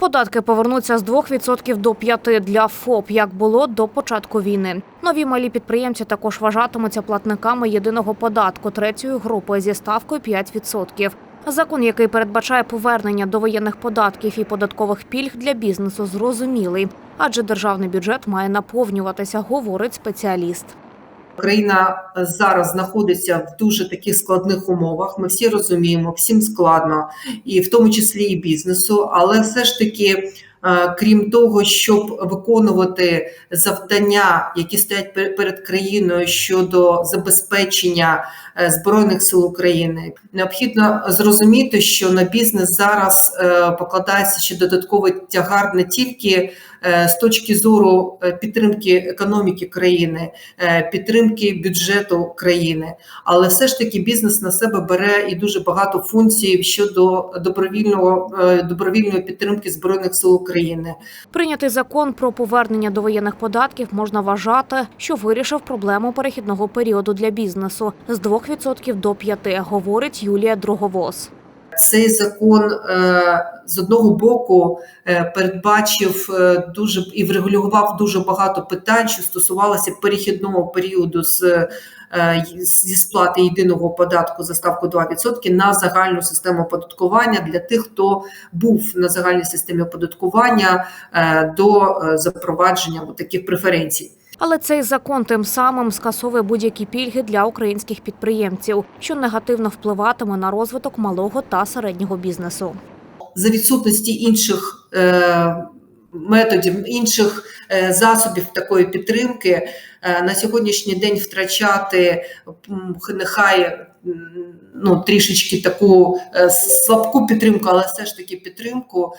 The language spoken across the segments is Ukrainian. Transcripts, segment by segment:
Податки повернуться з 2% до 5% для ФОП, як було до початку війни. Нові малі підприємці також вважатимуться платниками єдиного податку третьої групи зі ставкою 5%. Закон, який передбачає повернення до воєнних податків і податкових пільг для бізнесу, зрозумілий, адже державний бюджет має наповнюватися, говорить спеціаліст. Країна зараз знаходиться в дуже таких складних умовах. Ми всі розуміємо, всім складно, і в тому числі і бізнесу. Але все ж таки, крім того, щоб виконувати завдання, які стоять пер- перед країною щодо забезпечення е, збройних сил України, необхідно зрозуміти, що на бізнес зараз е, покладається ще додатковий тягар не тільки е, з точки зору е, підтримки економіки країни, е, підтримки бюджету країни. Але все ж таки бізнес на себе бере і дуже багато функцій щодо добровільного е, добровільної підтримки збройних сил України. Прийнятий закон про повернення до воєнних податків можна вважати, що вирішив проблему перехідного періоду для бізнесу з 2% до 5%, говорить Юлія Друговоз. Цей закон е, з одного боку е, передбачив е, дуже і врегулював дуже багато питань, що стосувалося перехідного періоду з зі сплати єдиного податку за ставку 2% на загальну систему оподаткування для тих, хто був на загальній системі оподаткування до запровадження таких преференцій. Але цей закон тим самим скасовує будь-які пільги для українських підприємців, що негативно впливатиме на розвиток малого та середнього бізнесу. за відсутності інших е, методів, інших е, засобів такої підтримки е, на сьогоднішній день втрачати нехай ну, трішечки таку слабку підтримку, але все ж таки підтримку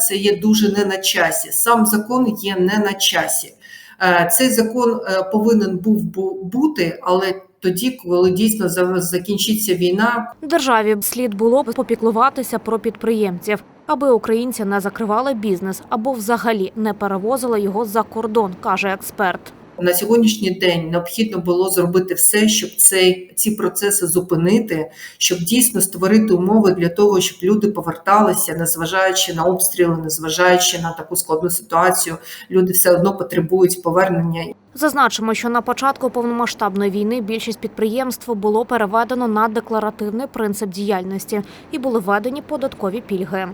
це є дуже не на часі. Сам закон є не на часі. Е, Цей закон е, повинен був бути, але тоді, коли дійсно закінчиться війна, Державі слід було б попіклуватися про підприємців, аби українці не закривали бізнес або взагалі не перевозили його за кордон, каже експерт. На сьогоднішній день необхідно було зробити все, щоб цей ці процеси зупинити, щоб дійсно створити умови для того, щоб люди поверталися, незважаючи на обстріли, незважаючи на таку складну ситуацію. Люди все одно потребують повернення. Зазначимо, що на початку повномасштабної війни більшість підприємств було переведено на декларативний принцип діяльності і були введені податкові пільги.